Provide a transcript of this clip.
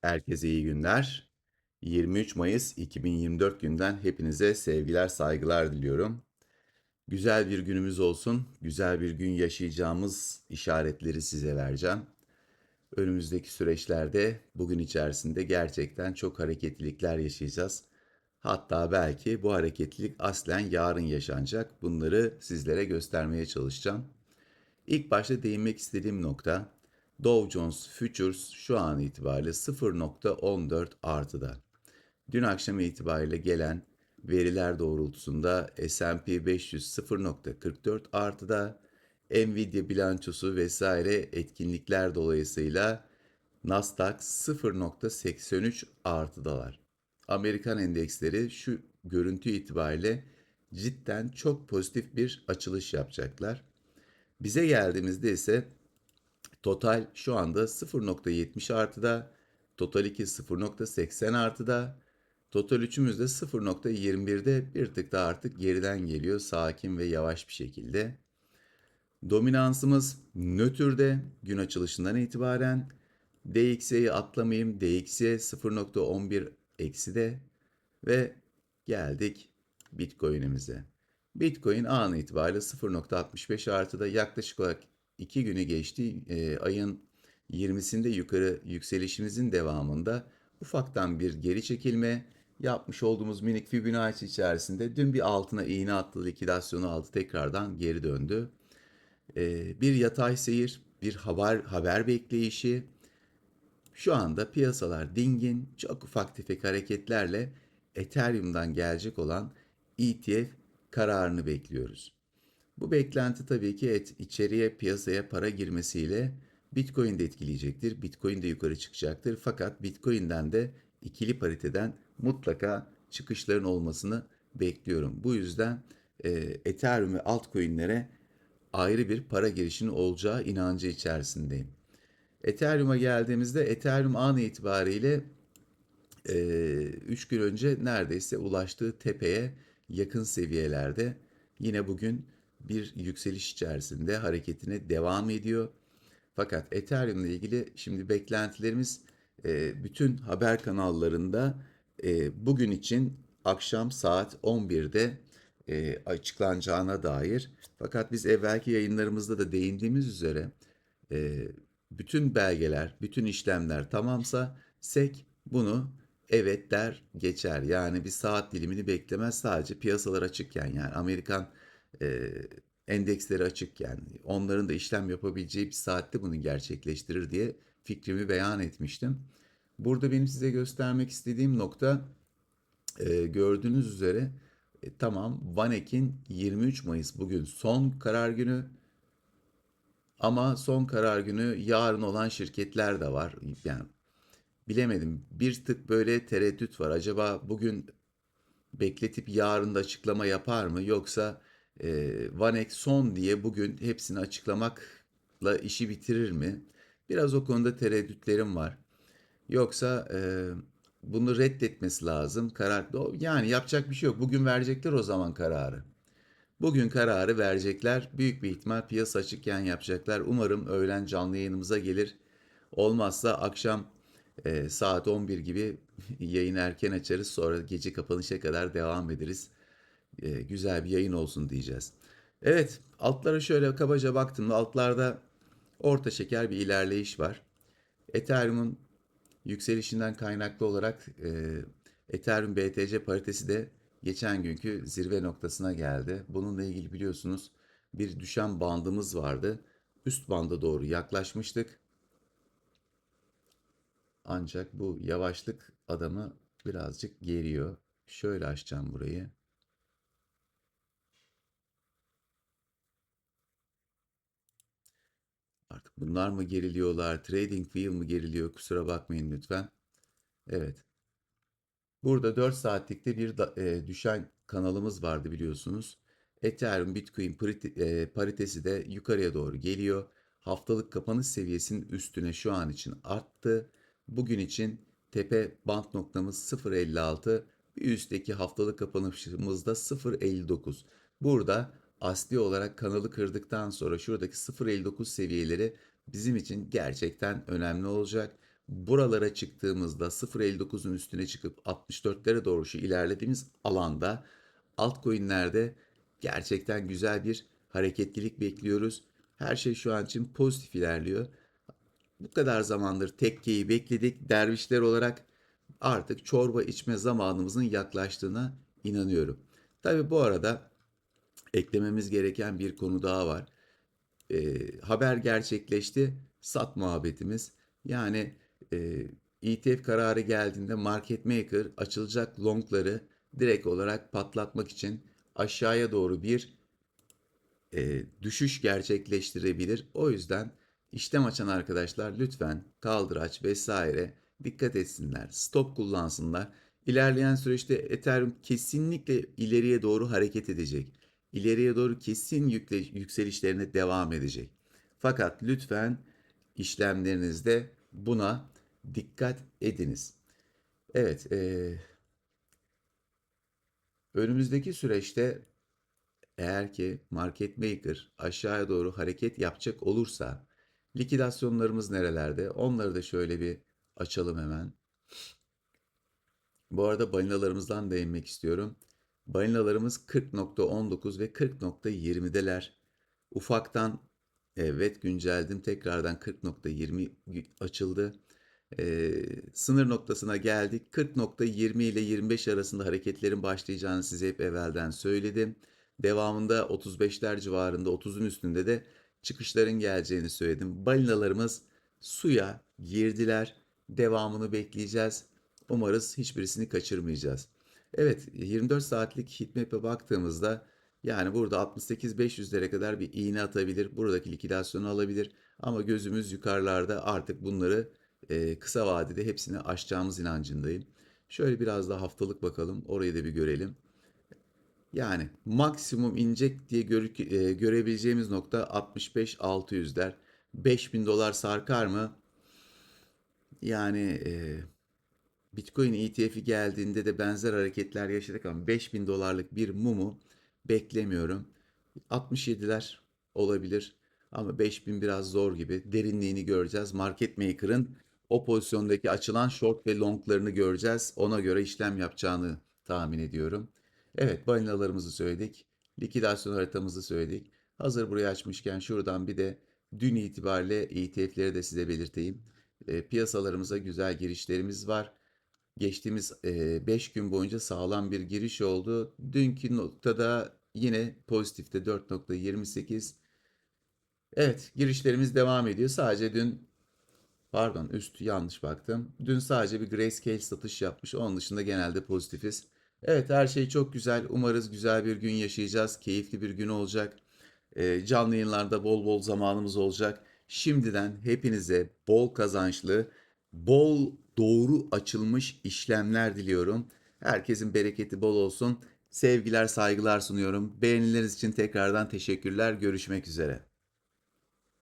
Herkese iyi günler. 23 Mayıs 2024 günden hepinize sevgiler, saygılar diliyorum. Güzel bir günümüz olsun. Güzel bir gün yaşayacağımız işaretleri size vereceğim. Önümüzdeki süreçlerde bugün içerisinde gerçekten çok hareketlilikler yaşayacağız. Hatta belki bu hareketlilik aslen yarın yaşanacak. Bunları sizlere göstermeye çalışacağım. İlk başta değinmek istediğim nokta Dow Jones Futures şu an itibariyle 0.14 artıda. Dün akşam itibariyle gelen veriler doğrultusunda S&P 500 0.44 artıda, Nvidia bilançosu vesaire etkinlikler dolayısıyla Nasdaq 0.83 artıdalar. Amerikan endeksleri şu görüntü itibariyle cidden çok pozitif bir açılış yapacaklar. Bize geldiğimizde ise total şu anda 0.70 artıda, total 2 0.80 artıda, total 3'ümüz de 0.21'de bir tık da artık geriden geliyor sakin ve yavaş bir şekilde. Dominansımız nötrde gün açılışından itibaren. DXY'yi atlamayayım. DXY 0.11 eksi de ve geldik Bitcoin'imize. Bitcoin an itibariyle 0.65 artıda yaklaşık olarak 2 günü geçti. E, ayın 20'sinde yukarı yükselişimizin devamında ufaktan bir geri çekilme yapmış olduğumuz minik Fibonacci içerisinde dün bir altına iğne attı, likidasyonu aldı, tekrardan geri döndü. E, bir yatay seyir, bir haber haber bekleyişi. Şu anda piyasalar dingin, çok ufak tefek hareketlerle Ethereum'dan gelecek olan ETF kararını bekliyoruz. Bu beklenti tabii ki et, içeriye piyasaya para girmesiyle Bitcoin de etkileyecektir. Bitcoin de yukarı çıkacaktır. Fakat Bitcoin'den de ikili pariteden mutlaka çıkışların olmasını bekliyorum. Bu yüzden e, Ethereum ve altcoin'lere ayrı bir para girişinin olacağı inancı içerisindeyim. Ethereum'a geldiğimizde Ethereum an itibariyle 3 gün önce neredeyse ulaştığı tepeye yakın seviyelerde yine bugün bir yükseliş içerisinde hareketine devam ediyor. Fakat Ethereum ile ilgili şimdi beklentilerimiz e, bütün haber kanallarında e, bugün için akşam saat 11'de e, açıklanacağına dair. Fakat biz evvelki yayınlarımızda da değindiğimiz üzere bütün belgeler, bütün işlemler tamamsa SEC bunu evet der geçer. Yani bir saat dilimini beklemez sadece piyasalar açıkken yani Amerikan e, endeksleri açıkken onların da işlem yapabileceği bir saatte bunu gerçekleştirir diye fikrimi beyan etmiştim. Burada benim size göstermek istediğim nokta gördüğünüz üzere e, tamam Vanek'in 23 Mayıs bugün son karar günü ama son karar günü yarın olan şirketler de var. Yani bilemedim. Bir tık böyle tereddüt var. Acaba bugün bekletip yarın da açıklama yapar mı? Yoksa e, Vanek son diye bugün hepsini açıklamakla işi bitirir mi? Biraz o konuda tereddütlerim var. Yoksa e, bunu reddetmesi lazım. Karar yani yapacak bir şey yok. Bugün verecekler o zaman kararı. Bugün kararı verecekler. Büyük bir ihtimal piyasa açıkken yapacaklar. Umarım öğlen canlı yayınımıza gelir. Olmazsa akşam e, saat 11 gibi yayın erken açarız. Sonra gece kapanışa kadar devam ederiz. E, güzel bir yayın olsun diyeceğiz. Evet altlara şöyle kabaca baktım. Altlarda orta şeker bir ilerleyiş var. Ethereum'un yükselişinden kaynaklı olarak e, Ethereum BTC paritesi de geçen günkü zirve noktasına geldi. Bununla ilgili biliyorsunuz bir düşen bandımız vardı. Üst banda doğru yaklaşmıştık. Ancak bu yavaşlık adamı birazcık geriyor. Şöyle açacağım burayı. Artık bunlar mı geriliyorlar? Trading View mı geriliyor? Kusura bakmayın lütfen. Evet. Burada 4 saatlikte bir da, e, düşen kanalımız vardı biliyorsunuz. Ethereum Bitcoin e, paritesi de yukarıya doğru geliyor. Haftalık kapanış seviyesinin üstüne şu an için arttı. Bugün için tepe band noktamız 0.56. Bir üstteki haftalık kapanışımız da 0.59. Burada asli olarak kanalı kırdıktan sonra şuradaki 0.59 seviyeleri bizim için gerçekten önemli olacak. buralara çıktığımızda 0.59'un üstüne çıkıp 64'lere doğru şu ilerlediğimiz alanda altcoin'lerde gerçekten güzel bir hareketlilik bekliyoruz. Her şey şu an için pozitif ilerliyor. Bu kadar zamandır tekkeyi bekledik. Dervişler olarak artık çorba içme zamanımızın yaklaştığına inanıyorum. Tabii bu arada eklememiz gereken bir konu daha var. Ee, haber gerçekleşti. Sat muhabbetimiz. Yani e, ETF kararı geldiğinde market maker açılacak longları direkt olarak patlatmak için aşağıya doğru bir e, düşüş gerçekleştirebilir. O yüzden işlem açan arkadaşlar lütfen kaldıraç vesaire dikkat etsinler. Stop kullansınlar. İlerleyen süreçte Ethereum kesinlikle ileriye doğru hareket edecek. İleriye doğru kesin yükle, yükselişlerine devam edecek. Fakat lütfen işlemlerinizde buna dikkat ediniz. Evet, e, önümüzdeki süreçte eğer ki market maker aşağıya doğru hareket yapacak olursa likidasyonlarımız nerelerde? Onları da şöyle bir açalım hemen. Bu arada balinalarımızdan değinmek istiyorum. Balinalarımız 40.19 ve 40.20'deler. Ufaktan evet güncelledim. Tekrardan 40.20 açıldı. Ee, sınır noktasına geldik. 40.20 ile 25 arasında hareketlerin başlayacağını size hep evvelden söyledim. Devamında 35'ler civarında 30'un üstünde de çıkışların geleceğini söyledim. Balinalarımız suya girdiler. Devamını bekleyeceğiz. Umarız hiçbirisini kaçırmayacağız. Evet 24 saatlik heatmap'e baktığımızda yani burada 68-500'lere kadar bir iğne atabilir. Buradaki likidasyonu alabilir. Ama gözümüz yukarılarda artık bunları e, kısa vadede hepsini aşacağımız inancındayım. Şöyle biraz daha haftalık bakalım. Orayı da bir görelim. Yani maksimum inecek diye gör, e, görebileceğimiz nokta 65-600'ler. 5000 dolar sarkar mı? Yani e, Bitcoin ETF'i geldiğinde de benzer hareketler yaşadık ama 5000 dolarlık bir mumu beklemiyorum. 67'ler olabilir ama 5000 biraz zor gibi. Derinliğini göreceğiz. Market Maker'ın o pozisyondaki açılan short ve longlarını göreceğiz. Ona göre işlem yapacağını tahmin ediyorum. Evet balinalarımızı söyledik. Likidasyon haritamızı söyledik. Hazır burayı açmışken şuradan bir de dün itibariyle ETF'leri de size belirteyim. E, piyasalarımıza güzel girişlerimiz var. Geçtiğimiz 5 gün boyunca sağlam bir giriş oldu. Dünkü noktada yine pozitifte 4.28. Evet girişlerimiz devam ediyor. Sadece dün pardon üst yanlış baktım. Dün sadece bir grayscale satış yapmış. Onun dışında genelde pozitifiz. Evet her şey çok güzel. Umarız güzel bir gün yaşayacağız. Keyifli bir gün olacak. Ee, canlı yayınlarda bol bol zamanımız olacak. Şimdiden hepinize bol kazançlı, bol doğru açılmış işlemler diliyorum. Herkesin bereketi bol olsun. Sevgiler, saygılar sunuyorum. Beğenileriniz için tekrardan teşekkürler. Görüşmek üzere.